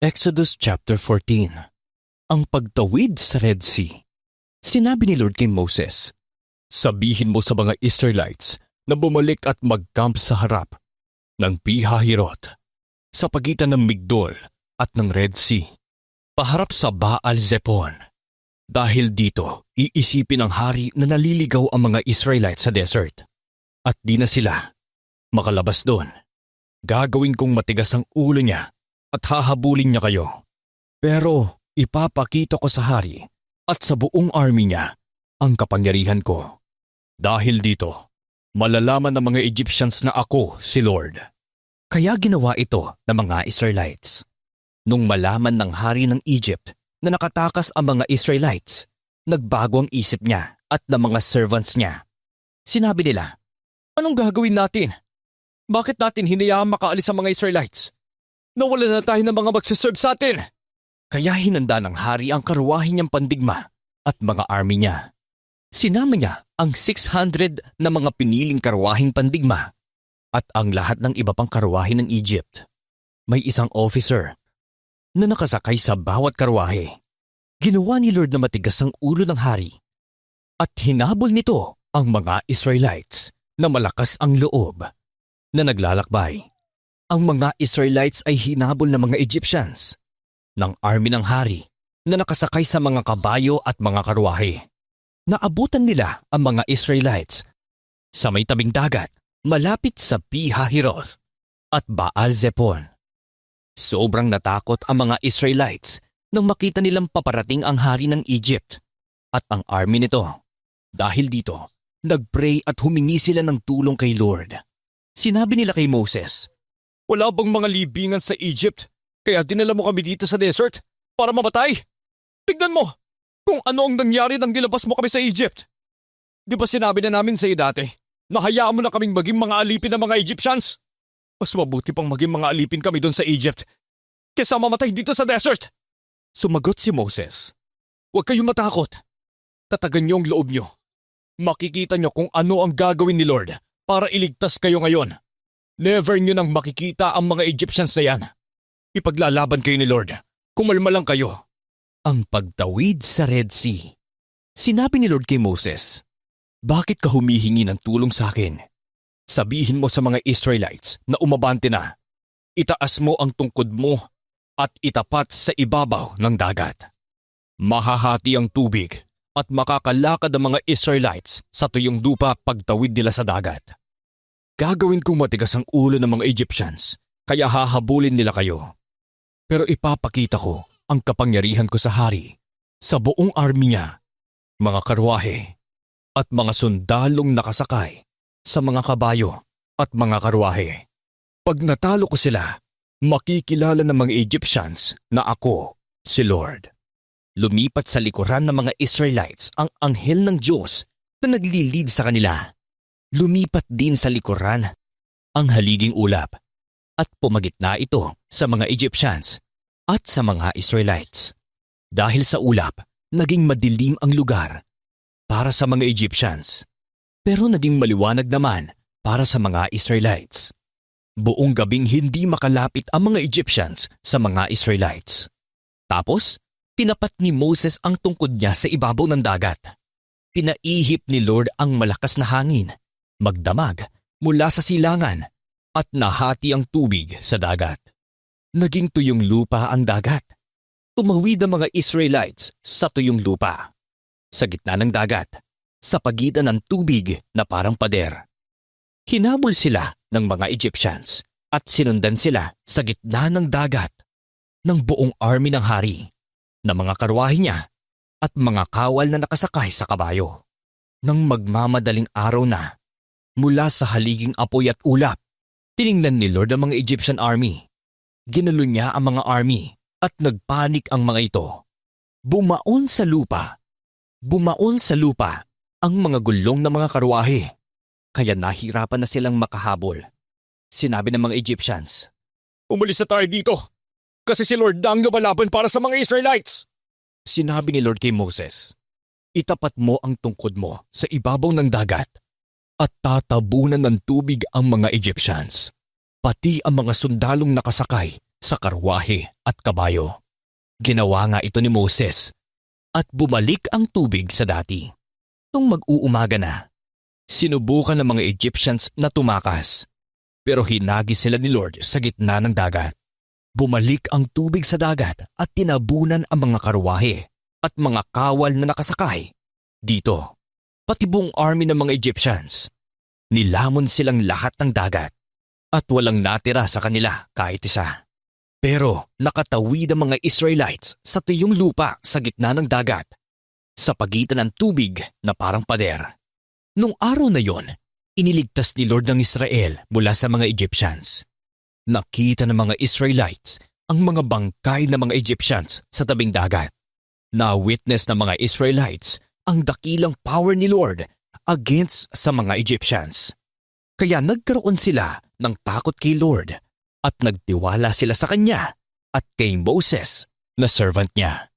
Exodus chapter 14 Ang pagtawid sa Red Sea Sinabi ni Lord kay Moses, Sabihin mo sa mga Israelites na bumalik at mag-camp sa harap ng Pihahirot sa pagitan ng Migdol at ng Red Sea, paharap sa Baal Zepon. Dahil dito, iisipin ng hari na naliligaw ang mga Israelites sa desert. At di na sila makalabas doon. Gagawin kong matigas ang ulo niya at hahabulin niya kayo. Pero ipapakita ko sa hari at sa buong army niya ang kapangyarihan ko. Dahil dito, malalaman ng mga Egyptians na ako si Lord. Kaya ginawa ito ng mga Israelites. Nung malaman ng hari ng Egypt na nakatakas ang mga Israelites, nagbago ang isip niya at ng mga servants niya. Sinabi nila, Anong gagawin natin? Bakit natin hinayaan makaalis ang mga Israelites? Nawala na tayo ng mga magsaserve sa atin. Kaya hinanda ng hari ang karuwahin niyang pandigma at mga army niya. Sinama niya ang 600 na mga piniling karuwahing pandigma at ang lahat ng iba pang karuwahin ng Egypt. May isang officer na nakasakay sa bawat karwahe. Ginawa ni Lord na matigas ang ulo ng hari at hinabol nito ang mga Israelites na malakas ang loob na naglalakbay. Ang mga Israelites ay hinabol ng mga Egyptians ng army ng hari na nakasakay sa mga kabayo at mga karwahe. Naabutan nila ang mga Israelites sa may tabing dagat malapit sa Pihahiroth at Baal Zepon. Sobrang natakot ang mga Israelites nang makita nilang paparating ang hari ng Egypt at ang army nito. Dahil dito, nagpray at humingi sila ng tulong kay Lord. Sinabi nila kay Moses, Wala bang mga libingan sa Egypt kaya dinala mo kami dito sa desert para mamatay? Tignan mo kung ano ang nangyari nang nilabas mo kami sa Egypt. Di ba sinabi na namin sa iyo dati na hayaan mo na kaming maging mga alipin ng mga Egyptians? Mas mabuti pang maging mga alipin kami doon sa Egypt kesa mamatay dito sa desert. Sumagot si Moses. Huwag kayong matakot. Tatagan niyo ang loob niyo. Makikita niyo kung ano ang gagawin ni Lord para iligtas kayo ngayon. Never niyo nang makikita ang mga Egyptians na yan. Ipaglalaban kayo ni Lord. Kumalma lang kayo. Ang pagtawid sa Red Sea. Sinabi ni Lord kay Moses, Bakit ka humihingi ng tulong sa akin? Sabihin mo sa mga Israelites na umabante na. Itaas mo ang tungkod mo at itapat sa ibabaw ng dagat. Mahahati ang tubig at makakalakad ang mga Israelites sa tuyong lupa pagtawid nila sa dagat. Gagawin kong matigas ang ulo ng mga Egyptians kaya hahabulin nila kayo. Pero ipapakita ko ang kapangyarihan ko sa hari, sa buong army niya, mga karwahe, at mga sundalong nakasakay sa mga kabayo at mga karwahe. Pag natalo ko sila, makikilala ng mga Egyptians na ako si Lord. Lumipat sa likuran ng mga Israelites ang anghel ng Diyos na naglilid sa kanila. Lumipat din sa likuran ang haliging ulap at pumagitna ito sa mga Egyptians at sa mga Israelites. Dahil sa ulap, naging madilim ang lugar para sa mga Egyptians, pero naging maliwanag naman para sa mga Israelites. Buong gabing hindi makalapit ang mga Egyptians sa mga Israelites. Tapos, tinapat ni Moses ang tungkod niya sa ibabaw ng dagat. Pinaihip ni Lord ang malakas na hangin, magdamag mula sa silangan at nahati ang tubig sa dagat. Naging tuyong lupa ang dagat. Tumawid ang mga Israelites sa tuyong lupa. Sa gitna ng dagat, sa pagitan ng tubig na parang pader. Hinabol sila ng mga Egyptians at sinundan sila sa gitna ng dagat ng buong army ng hari, ng mga karwahe niya at mga kawal na nakasakay sa kabayo. Nang magmamadaling araw na, mula sa haliging apoy at ulap, tiningnan ni Lord ang mga Egyptian army. Ginulo niya ang mga army at nagpanik ang mga ito. Bumaon sa lupa. Bumaon sa lupa ang mga gulong ng mga karwahe kaya nahirapan na silang makahabol. Sinabi ng mga Egyptians, Umalis na tayo dito kasi si Lord na ang lumalaban para sa mga Israelites. Sinabi ni Lord kay Moses, Itapat mo ang tungkod mo sa ibabaw ng dagat at tatabunan ng tubig ang mga Egyptians, pati ang mga sundalong nakasakay sa karwahe at kabayo. Ginawa nga ito ni Moses at bumalik ang tubig sa dati. Nung mag-uumaga na, sinubukan ng mga Egyptians na tumakas pero hinagi sila ni Lord sa gitna ng dagat. Bumalik ang tubig sa dagat at tinabunan ang mga karwahe at mga kawal na nakasakay. Dito, pati buong army ng mga Egyptians. Nilamon silang lahat ng dagat at walang natira sa kanila kahit isa. Pero nakatawid ang mga Israelites sa tuyong lupa sa gitna ng dagat sa pagitan ng tubig na parang pader. Nung araw na yon, iniligtas ni Lord ng Israel mula sa mga Egyptians. Nakita ng mga Israelites ang mga bangkay ng mga Egyptians sa tabing dagat. Na-witness ng mga Israelites ang dakilang power ni Lord against sa mga Egyptians. Kaya nagkaroon sila ng takot kay Lord at nagtiwala sila sa kanya at kay Moses na servant niya.